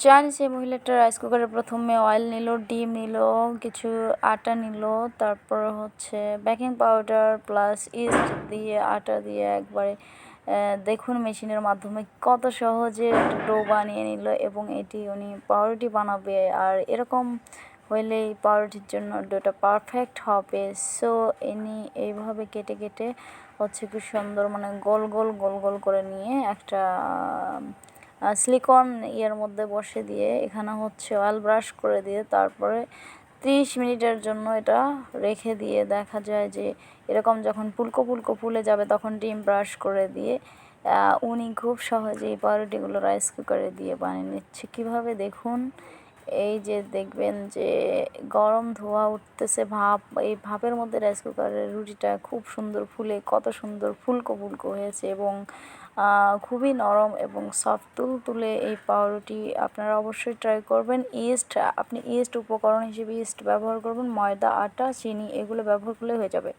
Chinese এই মহিলাটা rice কুকারে প্রথমে অয়েল নিল, ডিম নিল, কিছু আটা নিল, তারপর হচ্ছে বেকিং পাউডার প্লাস ইস্ট দিয়ে, আটা দিয়ে একবারে দেখুন মেশিনের মাধ্যমে কত সহজে ডো বানিয়ে নিল এবং এটি উনি পাউরুটি বানাবে আর এরকম হইলেই পাউরুটির জন্য ডোটা পারফেক্ট হবে। সো ইনি এইভাবে কেটে কেটে হচ্ছে কি সুন্দর মানে গোল গোল গোল গোল করে নিয়ে একটা সিলিকন ইয়ের মধ্যে বসে দিয়ে এখানে হচ্ছে অয়েল ব্রাশ করে দিয়ে তারপরে ত্রিশ মিনিটের জন্য এটা রেখে দিয়ে দেখা যায় যে এরকম যখন পুলকো পুলকো ফুলে যাবে তখন ডিম ব্রাশ করে দিয়ে উনি খুব সহজেই পাউরুটিগুলো রাইস কুকারে দিয়ে বানিয়ে নিচ্ছে। কীভাবে দেখুন এই যে দেখবেন যে গরম ধোয়া উঠতেছে, ভাপ, এই ভাপের মধ্যে রাইস কুকারের রুটিটা খুব সুন্দর ফুলে, কত সুন্দর ফুলকো ফুলকো হয়েছে এবং খুবই নরম এবং সফট তুল তুলে এই পাউরুটি আপনারা অবশ্যই ট্রাই করবেন। ইস্ট আপনি ইস্ট উপকরণ হিসেবে ইস্ট ব্যবহার করবেন, ময়দা, আটা, চিনি, এগুলো ব্যবহার করলে হয়ে যাবে।